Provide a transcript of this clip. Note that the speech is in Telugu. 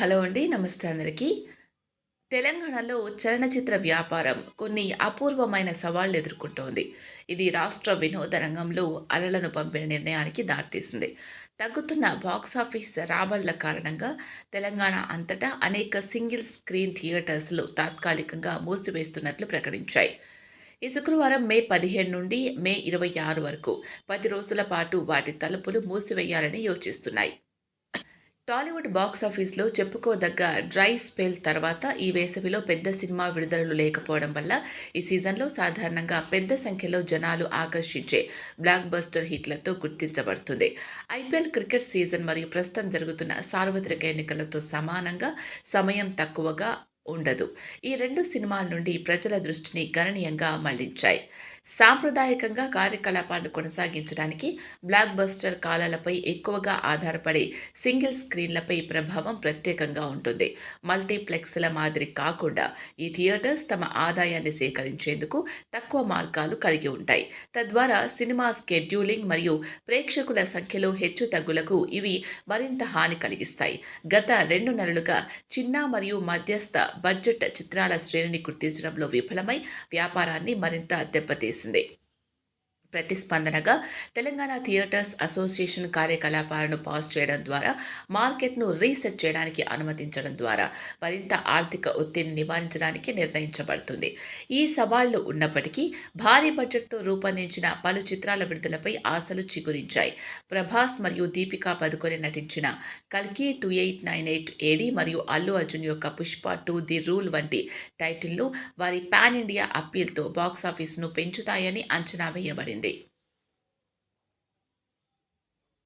హలో అండి. నమస్తే అందరికీ. తెలంగాణలో చలనచిత్ర వ్యాపారం కొన్ని అపూర్వమైన సవాళ్ళు ఎదుర్కొంటోంది. ఇది రాష్ట్ర వినోద రంగంలో అలలను పంపిన నిర్ణయానికి దారితీసింది. తగ్గుతున్న బాక్సాఫీస్ రాబళ్ళ కారణంగా తెలంగాణ అంతటా అనేక సింగిల్ స్క్రీన్ థియేటర్స్‌లు తాత్కాలికంగా మూసివేస్తున్నట్లు ప్రకటించాయి. ఈ శుక్రవారం మే పదిహేను నుండి మే ఇరవై ఆరు వరకు పది రోజుల పాటు వాటి తలుపులు మూసివేయాలని యోచిస్తున్నాయి. టాలీవుడ్ బాక్సాఫీస్‌లో చెప్పుకోదగ్గ డ్రై స్పెల్ తర్వాత ఈ వేసవిలో పెద్ద సినిమా విడుదలలు లేకపోవడం వల్ల ఈ సీజన్‌లో సాధారణంగా పెద్ద సంఖ్యలో జనాలు ఆకర్షించే బ్లాక్ బస్టర్ హిట్‌లతో గుర్తించబడుతుంది. ఐపీఎల్ క్రికెట్ సీజన్ మరియు ప్రస్తుతం జరుగుతున్న సార్వత్రిక ఎన్నికలతో సమానంగా సమయం తక్కువగా ఉండదు. ఈ రెండు సినిమాల నుండి ప్రజల దృష్టిని గణనీయంగా మళ్ళించాయి. సాంప్రదాయకంగా కార్యకలాపాలను కొనసాగించడానికి బ్లాక్ బస్టర్ కాలాలపై ఎక్కువగా ఆధారపడే సింగిల్ స్క్రీన్లపై ప్రభావం ప్రత్యేకంగా ఉంటుంది. మల్టీప్లెక్స్ల మాదిరి కాకుండా ఈ థియేటర్స్ తమ ఆదాయాన్ని సేకరించేందుకు తక్కువ మార్గాలు కలిగి ఉంటాయి. తద్వారా సినిమా స్కెడ్యూలింగ్ మరియు ప్రేక్షకుల సంఖ్యలో హెచ్చు తగ్గులకు ఇవి మరింత హాని కలిగిస్తాయి. గత రెండు నెలలుగా చిన్న మరియు మధ్యస్థ బడ్జెట్ చిత్రాల శ్రేణిని గుర్తించడంలో విఫలమై వ్యాపారాన్ని మరింత దెబ్బతీసింది. ప్రతిస్పందనగా తెలంగాణ థియేటర్స్ అసోసియేషన్ కార్యకలాపాలను పాజ్ చేయడం ద్వారా మార్కెట్‌ను రీసెట్ చేయడానికి అనుమతించడం ద్వారా మరింత ఆర్థిక ఒత్తిడిని నివారించడానికి నిర్ణయించబడుతుంది. ఈ సవాళ్ళు ఉన్నప్పటికీ భారీ బడ్జెట్‌తో రూపొందించిన పలు చిత్రాల విడుదలపై ఆశలు చిగురించాయి. ప్రభాస్ మరియు దీపికా పదుకొని నటించిన 'కల్కి 2898 ఏడీ' మరియు అల్లు అర్జున్ యొక్క 'పుష్ప టూ ది రూల్' వంటి టైటిళ్ళు వారి పాన్ ఇండియా అప్పీల్‌తో బాక్సాఫీస్‌ను పెంచుతాయని అంచనా వేయబడింది. జరిగింది